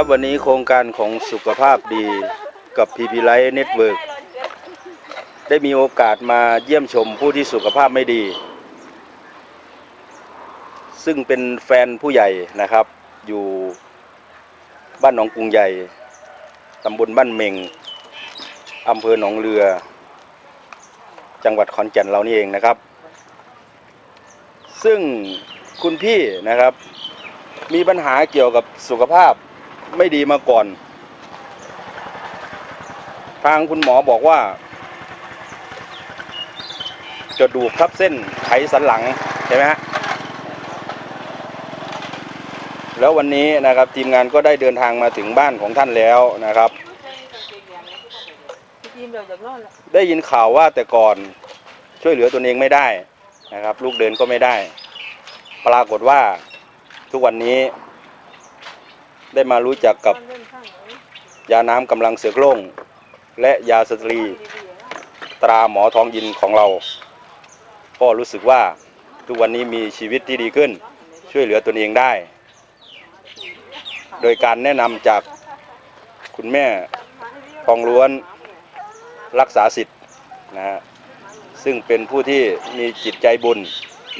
ครับวันนี้โครงการของสุขภาพดีกับ PP Life Network ได้มีโอกาสมาเยี่ยมชมผู้ที่สุขภาพไม่ดี ซึ่งเป็นแฟนผู้ใหญ่นะครับ อยู่บ้านหนองกรุงใหญ่ตำบลบ้านเมงอำเภอหนองเรือ จังหวัดขอนแก่นเรานี่เองนะครับ ซึ่งคุณพี่นะครับ มีปัญหาเกี่ยวกับสุขภาพ ไม่ดีมาก่อน ทางคุณหมอบอกว่า จะดูกทับเส้นไขสันหลังใช่ไหมฮะแล้ววันนี้นะครับทีมงานก็ได้เดินทางมาถึงบ้านของท่านแล้วนะครับ ได้ยินข่าวว่าแต่ก่อนช่วยเหลือตนเองไม่ได้นะครับ ลูกเดินก็ไม่ได้ ปรากฏว่าทุกวันนี้ ได้มารู้จักกับยาน้ำกำลังเสือโคร่ง และยาสตรีตราหมอทองยินของเรา ก็รู้สึกว่าทุกวันนี้มีชีวิตที่ดีขึ้น ช่วยเหลือตนเองได้ โดยการแนะนำจากคุณแม่ทองล้วนรักษาสิทธิ์นะฮะซึ่งเป็นผู้ที่มีจิตใจบุญ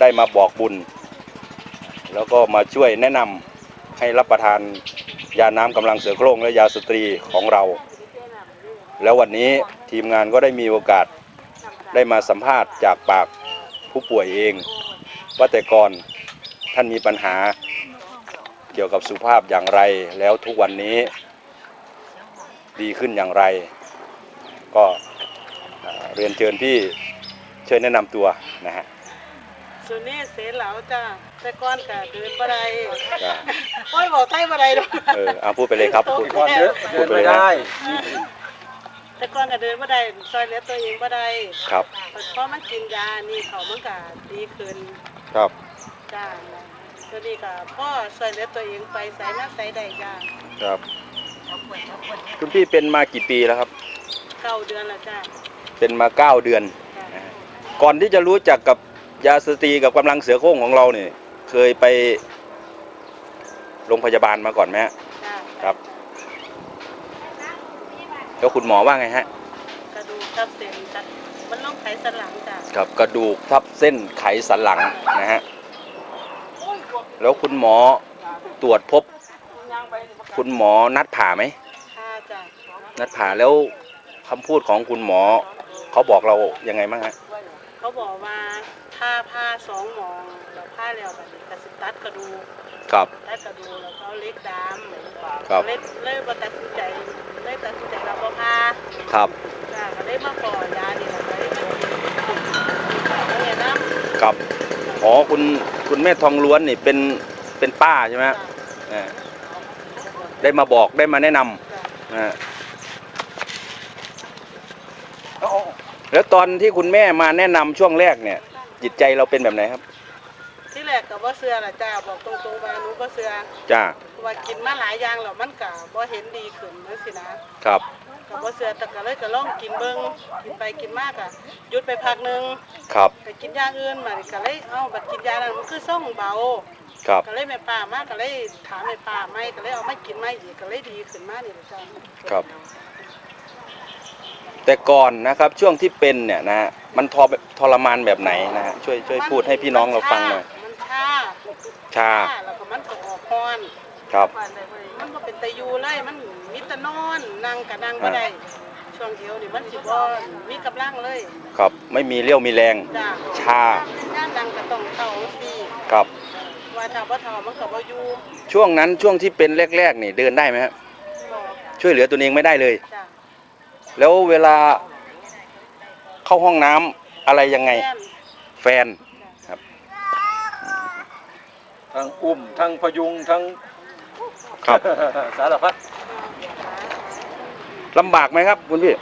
ได้มาบอกบุญ แล้วก็มาช่วยแนะนำ ให้รับประทานยาน้ำกำลังเสือโคร่งและยาสตรีของเรา แล้ววันนี้ทีมงานก็ได้มีโอกาสได้มาสัมภาษณ์จากปากผู้ป่วยเอง ว่าแต่ก่อนท่านมีปัญหาเกี่ยวกับสุขภาพอย่างไร แล้วทุกวันนี้ดีขึ้นอย่างไร ก็เอ่อเรียนเชิญพี่ช่วยแนะนำตัวนะฮะ ส่วนนี้เสียเหลาจ้าแต่ก่อนก็เดินบ่ได้จ้ะโอ้ยบอกไทยบ่ได้ดอก เออเอาพูดไปเลยครับพูด ก่อนเดินพูดไปเลยนะแต่ก่อนก็เดินบ่ได้ซอยเหลือตัวเองบ่ได้ครับพอมันกินยานี่เขามันก็ดีขึ้นครับจ้าตัวนี้ก็พ่อซอยเหลือตัวเองไปใส่มาใส่ได้จ้าครับ คุณพี่เป็นมากี่ปีแล้วครับ เก้าเดือนแล้วจ้าเป็นมาเก้าเดือน จ้านะฮะก่อนที่จะรู้จักกับ ยาสตรีกับกำลังเสือโคร่งของเราเนี่ยเคยไปโรงพยาบาลมาก่อนไหมฮะจ้าครับ แล้วคุณหมอว่าไงฮะ กระดูกทับเส้นจ้ะมันลงไขสันหลังจ้ากับกระดูกทับเส้นไขสันหลังนะฮะแล้วคุณหมอตรวจพบ คุณหมอนัดผ่าไหมค่ะจ้านัดผ่าแล้วคำพูดของคุณหมอ เขาบอกเรายังไงบ้างฮะเขาบอกว่า ถ้าผ้าสองหมองแล้วผ้าแล้วแบบนี้กระสิตัดกระดูกครับ ตัดกระดูกแล้วก็เอาเล็กดามครับ เล็กเลยบ่ตัดสินใจเลยตัดสินใจเราบ่พาครับจ้าก็เลยมาขอยานี่แหละก็เลยมากินแล้วเนี่ยนะครับอ๋อคุณคุณแม่ทองล้วนนี่เป็นเป็นป้าใช่ไหมฮะจ้าอ่าได้มาบอกได้มาแนะนำจ้าอ่าแล้วตอนที่คุณแม่มาแนะนำช่วงแรกเนี่ย จิตใจเราเป็นแบบไหนครับ ที่แรกก็บ่เชื่อล่ะจ้าบอกตรงๆว่าหนูบ่เชื่อจ้าว่ากินมาหลายอย่างแล้วมันก็บ่เห็นดีขึ้นจังซี่นะครับก็บ่เชื่อแต่ก็เลยก็ลองกินเบิ่งกินไปกินมากอะหยุดไปพักหนึงครับไปกินยาอื่นมานี่ก็เลยเอ้าบัดกินยานั้นมันคือส่งเบา ครับก็เลยแม่ป้ามาก็เลยถามแม่ป้าไม่ก็เลยเอามากินมาอีกก็เลยดีขึ้นมานี่แหละจ้าครับ แต่ก่อนนะครับช่วงที่เป็นเนี่ยนะฮะมันทรทรมานแบบไหนนะฮะช่วยช่วยพูดให้พี่น้องเราฟังหน่อย มันชาชา แล้วก็มันก็ออกฮ้อนครับ มันบ่เป็นตะยูเลยมันมีแต่นอนนั่งก็นั่งบ่ได้ช่วงเดียวนี่มันสิบ่มีกำลังเลยครับไม่มีเรี่ยวมีแรง จ้าชา ย่านนั่งก็ต้องเท่าสิครับ ว่าถ้าบ่เท่ามันก็บ่อยู่ช่วงนั้นช่วงที่เป็นแรกๆนี่เดินได้ไหมครับบ่ช่วยเหลือตัวเองไม่ได้เลย จ้า แล้วเวลาเข้าห้องน้ำอะไรยังไงแม่นแฟน ทั้งอุ้ม ทั้งพยุง ทั้ง ครับ สารพัดลำบากไหมครับคุณพี่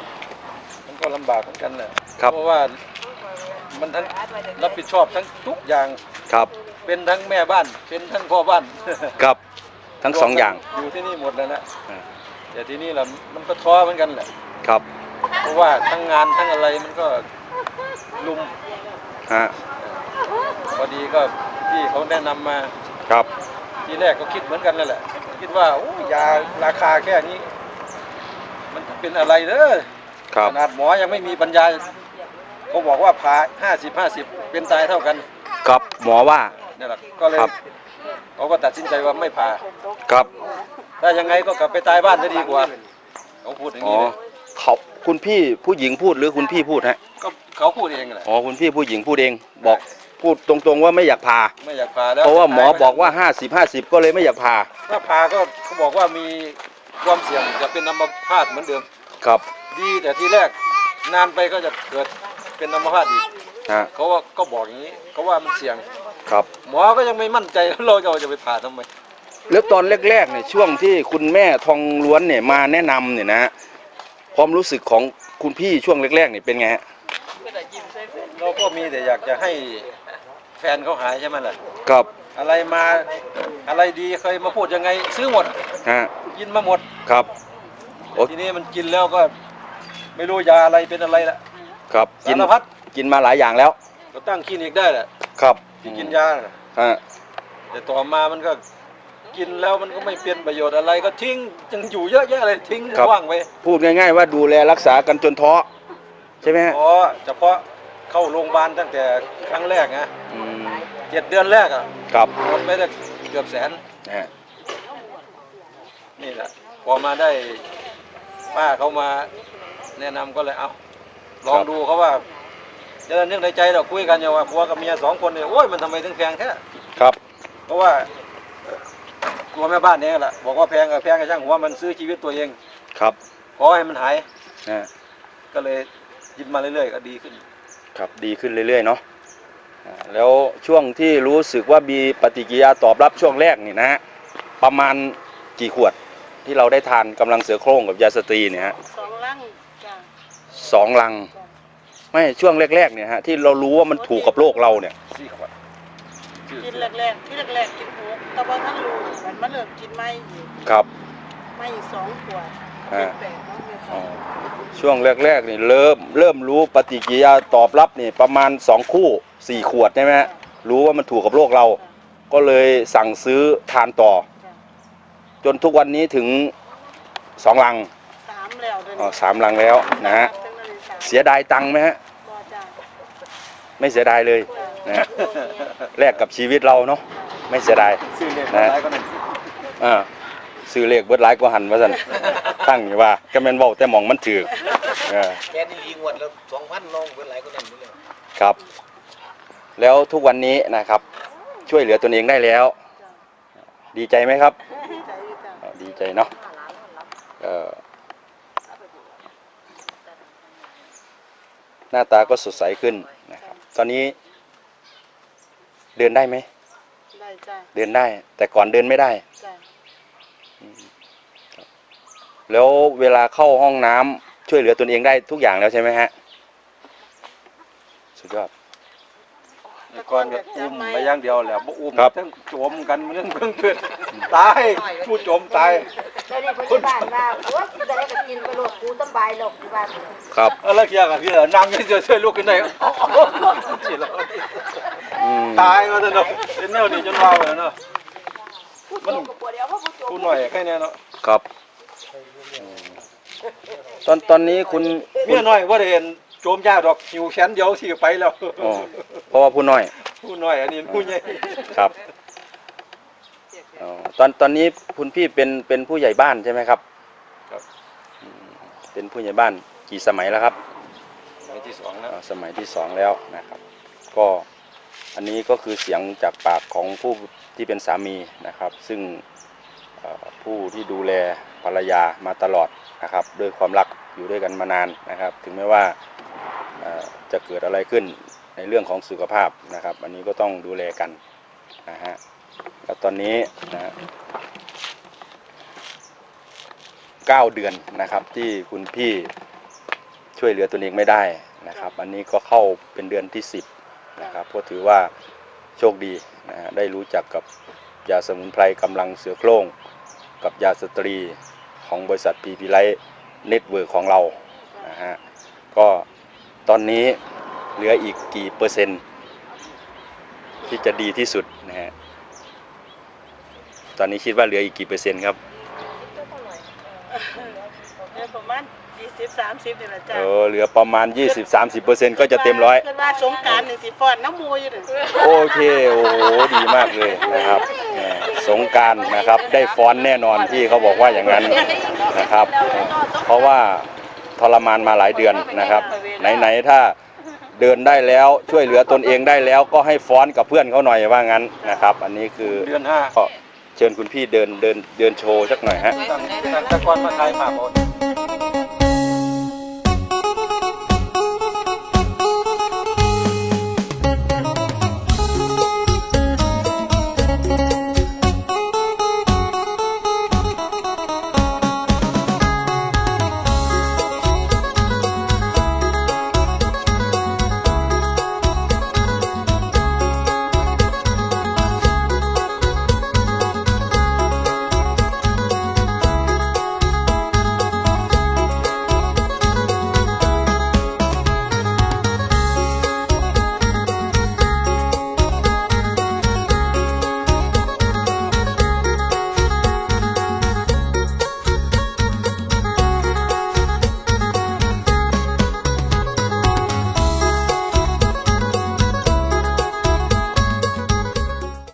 มันก็ลำบากเหมือนกันแหละครับ เพราะว่ามันทั้งรับผิดชอบทั้งทุกอย่างครับเป็นทั้งแม่บ้าน เป็นทั้งพ่อบ้าน ครับทั้งสองอย่าง อยู่ที่นี่หมดแล้วนะอ่า แต่ที่นี่แหละมันก็ท้อเหมือนกันแหละ ครับเพราะว่าทั้งงานทั้งอะไรมันก็ลุมฮะพอดีก็พี่เขาแนะนำมาครับทีแรกก็คิดเหมือนกันนั่นแหละ คิดว่าโอ้ยาราคาแค่นี้ มันจะเป็นอะไรเด้อครับขนาดหมอยังไม่มีปัญญาเขาบอกว่าผ่าห้าสิบห้าสิบเป็นตายเท่ากันครับหมอว่า นี่แหละก็เลยครับ เขาก็ตัดสินใจว่าไม่ผ่าครับ ถ้ายังไงก็กลับไปตายบ้านจะดีกว่าเขาพูดอย่างอ๋อนี้เลย เขาคุณพี่ผู้หญิงพูดหรือคุณพี่พูดฮะก็เขาพูดเองแหละ อ๋อคุณพี่ผู้หญิงพูดเองบอกพูดตรงๆว่าไม่อยากพาไม่อยากผ่าแล้วเพราะว่าหมอบอกว่า 50 50 ก็เลยไม่อยากพาถ้าผ่าก็เขาบอกว่ามีความเสี่ยงจะเป็นอัมพาตเหมือนเดิม ครับดีแต่ทีแรกนานไปก็จะเกิดเป็นอัมพาตอีกฮะเขาว่าก็บอกอย่างนี้เขาว่ามันเสี่ยง ครับ หมอก็ยังไม่มั่นใจเราจะจะไปผ่าทำไม แล้วตอนแรกๆเนี่ยช่วงที่คุณแม่ทองล้วนเนี่ยมาแนะนำเนี่ยนะฮะ ความรู้สึกของคุณพี่ช่วงแรกๆเนี่ยเป็นไงฮะเราก็มีแต่อยากจะให้แฟนเขาหายใช่ไหมล่ะครับอะไรมาอะไรดีเคยมาพูดยังไง ซื้อหมดฮะกินมาหมดครับโอ้ทีนี้มันกินแล้วก็ ไม่รู้ยาอะไรเป็นอะไรละครับกินสารพัดกินมาหลายอย่างแล้ว ก็ตั้งคลินิกได้แหละครับที่กินยาน่ะฮะแต่ต่อมามันก็ กินแล้วมันก็ไม่เป็นประโยชน์อะไรก็ทิ้งยังอยู่เยอะแยะเลยทิ้งว่างไปพูดง่าย ๆ ว่าดูแลรักษากันจนท้อใช่ไหมฮะเพราะเฉพาะเข้าโรงพยาบาลตั้งแต่ครั้งแรกนะอืมเจ็ดเดือนแรกอะครับหมดไปได้เกือบแสนนะฮะนี่แหละพอมาได้ป้าเขามาแนะนำก็เลยเอาลองดูเขาว่าจะนึกในใจเราคุยกันอย่างว่าผัวกับเมียสองคนเนี่ยโอ้ยมันทำไมถึงแพงแค่ครับ เพราะว่า ตัวแม่บ้านเนี่ยแหละบอกว่าแพงก็แพงก็ช่างหัวมันซื้อชีวิตตัวเองครับขอให้มันหายนะฮะก็เลยกินมาเรื่อยๆก็ดีขึ้น ครับดีขึ้นเรื่อยๆเนาะอ่าแล้วช่วงที่รู้สึกว่ามีปฏิกิริยาตอบรับช่วงแรกนี่นะฮะประมาณกี่ขวดที่เราได้ทานกำลังเสือโคร่งกับยาสตรีเนี่ยฮะสองลังจ้ะสองลัง ไม่ช่วงแรกๆเนี่ยฮะที่เรารู้ว่ามันถูกกับโลกเราเนี่ยสี่ขวดชื่อ กินแรกๆที่แรกๆกินหกแต่ว่าท่านรู้มันมาเริ่มกินไม่อีกครับ ไม่อีกสองขวดอ่าเป็นแปดเนาะแม่อ๋ค่ะอช่วงแรกๆนี่เริ่มเริ่มรู้ปฏิกิริยาตอบรับนี่ประมาณสองคู่สี่ขวดใช่ไหมฮะรู้ว่ามันถูกกับโลกเรา ก็เลยสั่งซื้อทานต่อจ้ะจนทุกวันนี้ถึงสองลังสามแล้วเดือนอ๋อสามลังแล้วนะฮะจังเลยสามเสียดายตังค์ไหมฮะ บ่จ้ะไม่เสียดายเลย นะฮะแลกกับชีวิตเราเนาะไม่เสียดาย ซื้อเลขนะอะไรก็นั่นอ่าซื้อเลขเบิดหลายกว่าหันว่าซั่นตั้งอยู่ว่าก็แม่นเว้าแต่หมองมันถือเออแกนี่รีงวดแล้วสองพันลงเป็นไรก็นั่นอยู่เลยครับ แล้วทุกวันนี้นะครับ ช่วยเหลือตนเองได้แล้ว ดีใจไหมครับใจอยู่จ้ะอ่าดีใจเนาะเอ่อหน้าตาก็สดใสขึ้นนะครับ ตอนนี้ เดินได้ไหมได้จ้ะเดินได้ แต่ก่อนเดินไม่ได้จ้ะแล้วเวลาเข้าห้องน้ำช่วยเหลือตนเองได้ทุกอย่างแล้วใช่ไหมฮะสุดยอด แต่ก่อนก็อุ้มไปอย่างเดียวแหละบ่อุ้มครับ ทั้งโจมกันมันเรื่องเพิ่งเกิดตายผู้โจมตายแล้วนี่พยาบาลว่าโอ๊ยจะได้ก็กินไปโลดกูสำบายหรอกที่บ้านครับอะไรเกี่ยวกับพี่เหรอนั่งเฉยๆช่วยลูกกันได้เอาๆสิแล้วอืม ตายก็จะเนาะเป็นแนวนี้จนว่าไปแล้วเนาะผู้โจมกับปวดเดียวเพราะผู้โจมผู้หน่อยแค่เนี้ยเนาะครับอืมตอนตอนนี้คุณเมียน้อยว่าได้เห็นโจมยากดอกหิวแขนเดียวสิไปแล้วอ๋อเพราะว่าผู้น้อย ผู้น้อยอันนี้ผู้ใหญ่ครับอ๋อตอนตอนนี้คุณพี่เป็นเป็นผู้ใหญ่บ้านใช่ไหมครับ ครับอืมเป็นผู้ใหญ่บ้านกี่สมัยแล้วครับ สมัยที่สองแล้วอ่าสมัยที่สองแล้วนะครับ ก็ อันนี้ก็คือเสียงจากปากของผู้ที่เป็นสามีนะครับ ซึ่งผู้ที่ดูแลภรรยามาตลอดนะครับด้วยความรักอยู่ด้วยกันมานานนะครับ ถึงแม้ว่าจะเกิดอะไรขึ้นในเรื่องของสุขภาพนะครับ อันนี้ก็ต้องดูแลกันนะฮะแล้วตอนนี้นะเก้าเดือนนะครับที่คุณพี่ช่วยเหลือตนเองไม่ได้นะครับ อันนี้ก็เข้าเป็นเดือนที่10 นะครับก็ถือว่าโชคดีนะได้รู้จักกับยาสมุนไพรกำลังเสือโคร่งกับยาสตรีของบริษัทพีพีไลท์เน็ตเวิร์ของเรานะฮะก็ตอนนี้เหลืออีกกี่เปอร์เซ็นต์ ที่จะดีที่สุดนะฮะตอนนี้คิดว่าเหลืออีกกี่เปอร์เซ็นต์ครับเนี่ยประมาณ 20 30นี่แหละจ้ะเออเหลือประมาณ 20-30เปอร์เซ็นต์ก็จะเต็มร้อย เพิ่นว่าสงกรารนี่สิฟ้อนน้ำมูอยู่นี่โอเค โอ้โหดีมากเลยนะครับแหมสงกรารนะครับได้ฟ้อนแน่นอนพี่เขาบอกว่าอย่างนั้นนะครับ เพราะว่าทรมานมาหลายเดือนนะครับ ไหนๆถ้าเดินได้แล้วช่วยเหลือตนเองได้แล้วก็ให้ฟ้อนกับเพื่อนเขาหน่อยว่างั้นนะครับ อันนี้คือเดือนห้าก็เชิญคุณพี่เดินเดินเดินโชว์สักหน่อยฮะตั้งตั้งแต่ก่อนมาไทยมาก่อน